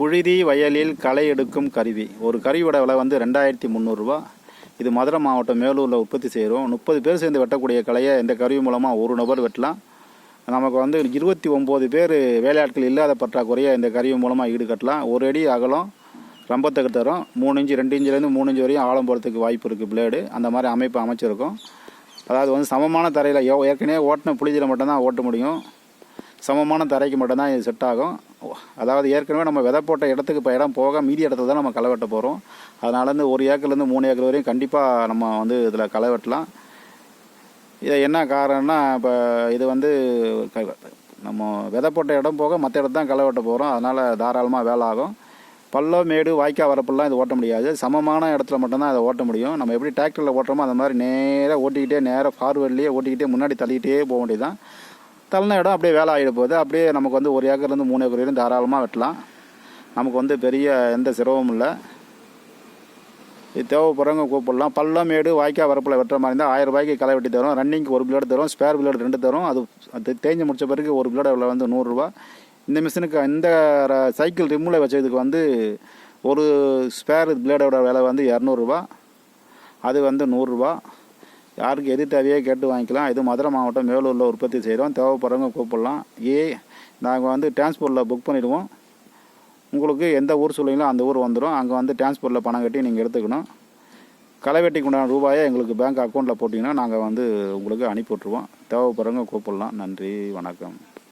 புழுதி வயலில் களை எடுக்கும் கருவி. ஒரு கருவியோட விலை வந்து ரெண்டாயிரத்தி முந்நூறுரூவா இது மதுரை மாவட்டம் மேலூரில் உற்பத்தி செய்கிறோம் முப்பது பேர் சேர்ந்து வெட்டக்கூடிய கலையை இந்த கருவி மூலமாக ஒரு நபர் வெட்டலாம். நமக்கு வந்து இருபத்தி ஒம்பது பேர் வேலையாட்கள் இல்லாத பற்றாக்குறையை இந்த கருவி மூலமாக ஈடுகட்டலாம். ஒரு அடி அகலம் ரம்பத்துக்கு தரும். மூணு இன்ச்சு ரெண்டு இன்ச்சிலேருந்து மூணு இன்ச்சு வரையும் ஆழம் போகிறதுக்கு வாய்ப்பு இருக்குது பிளேடு அந்த மாதிரி அமைப்பு அமைச்சிருக்கோம். அதாவது வந்து சமமான தரையில் ஏற்கனவே ஓட்டின புளிஜில் மட்டும்தான் ஓட்ட முடியும். சமமான தரைக்கு மட்டும்தான் இது செட் ஆகும். அதாவது ஏற்கனவே நம்ம விதை போட்ட இடத்துக்கு இப்போ இடம் போக மீதி இடத்துல தான் நம்ம களை வெட்ட போகிறோம் அதனால இருந்து ஒரு ஏக்கர்லேருந்து மூணு ஏக்கர் வரையும் கண்டிப்பாக நம்ம வந்து இதில் களை வெட்டலாம். இது என்ன காரணம்னா இப்போ இது வந்து நம்ம விதை போட்ட இடம் போக மற்ற இடத்து தான் களை வெட்ட போகிறோம் அதனால் தாராளமாக வேலை ஆகும். பள்ளம் மேடு வாய்க்கா வரப்பெல்லாம் இது ஓட்ட முடியாது. சமமான இடத்துல மட்டும்தான் அதை ஓட்ட முடியும். நம்ம எப்படி டிராக்டரில் ஓட்டுறோமோ அந்த மாதிரி நேராக ஓட்டிக்கிட்டே நேராக ஃபார்வேர்ட்லேயே ஓட்டிக்கிட்டே முன்னாடி தள்ளிக்கிட்டே போக வேண்டியதுதான். தள்ளின இடம் அப்படியே வேலை ஆகிட போகுது. அப்படியே நமக்கு வந்து ஒரு ஏக்கர்லேருந்து மூணு ஏக்கர் வரையும் தாராளமாக வெட்டலாம். நமக்கு வந்து பெரிய எந்த சிரமமும் இல்லை. இது தேவைப்படுறவங்க கூப்பிடலாம். பள்ளம் மேடு வாய்க்கா வரப்பில் வெட்டுற மாதிரி இருந்தால் ஆயிரம் ரூபாய்க்கு களை வெட்டி தரும். ரன்னிங்க்கு ஒரு பிளேடு தரும். ஸ்பேர் பிளேடு ரெண்டு தரும். அது அது தேஞ்சு முடிச்ச பிறகு ஒரு பிளேடு விலை வந்து நூறுரூவா இந்த மிஷினுக்கு இந்த ர- சைக்கிள் ரிம்மில் வச்சதுக்கு வந்து ஒரு ஸ்பேர் பிளேடோட விலை வந்து இரநூறுபா அது வந்து நூறுரூவா யாருக்கு எது தேவையோ கேட்டு வாங்கிக்கலாம். இது மதுரை மாவட்டம் மேலூரில் உற்பத்தி செய்கிறோம் தேவைப்படுறவங்க கூப்பிடலாம். ஏ நாங்கள் வந்து டிரான்ஸ்போர்ட்டில் புக் பண்ணிடுவோம். உங்களுக்கு எந்த ஊர் சொல்லுவீங்களோ அந்த ஊர் வந்துடும் அங்கே வந்து டிரான்ஸ்போர்ட்டில் பணம் கட்டி நீங்கள் எடுத்துக்கணும். களை வெட்டிக்கு உண்டான ரூபாயை எங்களுக்கு பேங்க் அக்கௌண்ட்டில் போட்டிங்கன்னா நாங்கள் வந்து உங்களுக்கு அனுப்பி விட்ருவோம் தேவைப்படுறவங்க கூப்பிடலாம். நன்றி வணக்கம்.